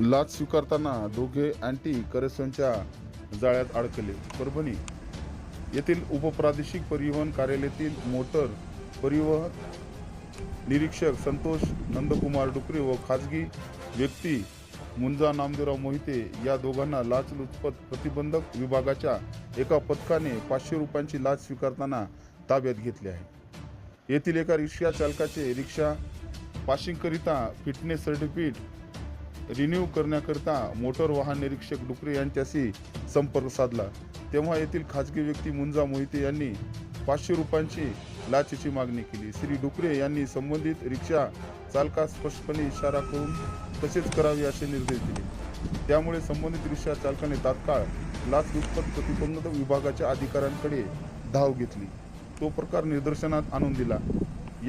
लाच स्वीकारताना दोघे अँटी करप्शनच्या जाळ्यात अडकले परभणी येथील उपप्रादेशिक परिवहन कार्यालयातील मोटर परिवहन निरीक्षक संतोष नंदकुमार डुकरे व खाजगी व्यक्ती मुंजा नामदेवराव मोहिते या दोघांना लाचलुचपत प्रतिबंधक विभागाच्या एका पथकाने पाचशे रुपयांची लाच स्वीकारताना ताब्यात घेतली आहे. येथील एका रिक्षा चालकाचे रिक्षा पासिंगकरिता फिटनेस सर्टिफिकेट रिन्यू करण्याकरिता मोटर वाहन निरीक्षक डुकरे यांच्याशी संपर्क साधला. तेव्हा येथील खाजगी व्यक्ती मुंजा मोहिते यांनी पाचशे रुपयांची लाचेची मागणी केली. श्री डुकरे यांनी संबंधित रिक्षा चालकास स्पष्टपणे इशारा करून तसेच करावे असे निर्देश दिले. त्यामुळे संबंधित रिक्षा चालकाने तात्काळ लाच लाचलुचपत प्रतिबंधक विभागाच्या अधिकाऱ्यांकडे धाव घेतली. तो प्रकार निदर्शनात आणून दिला.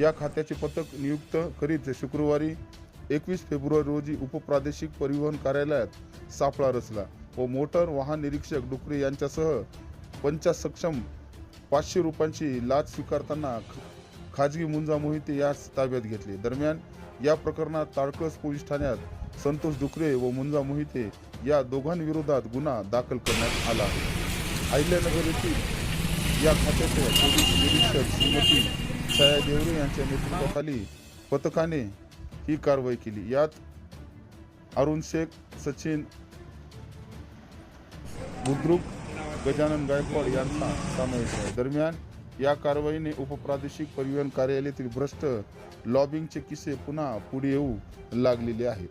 या खात्याचे पथक नियुक्त करीत शुक्रवारी एकवीस फेब्रुवारी रोजी उपप्रादेशिक परिवहन कार्यालयात सापळा रचला व मोटर वाहन निरीक्षक डुकरे यांच्यासह पंचास सक्षम पाचशे रुपयांची लाच स्वीकारताना खाजगी मुंजा मोहिते यास ताब्यात घेतले. दरम्यान या प्रकरणात ताळकळस पोलीस ठाण्यात संतोष डुकरे व मुंजा मोहिते या दोघांविरोधात गुन्हा दाखल करण्यात आला अहिल्यानगर येथील या खात्याचे पोलीस निरीक्षक श्रीमती छाया देवरे यांच्या नेतृत्वाखाली पथकाने ही कारवाई केली. यात अरुण शेख सचिन बुद्रुक गजानन गायकवाड यांचा समावेश आहे. दरम्यान या कारवाईने उपप्रादेशिक परिवहन कार्यालयातील भ्रष्ट लॉबिंगचे किस्से पुन्हा पुढे येऊ लागलेले आहेत.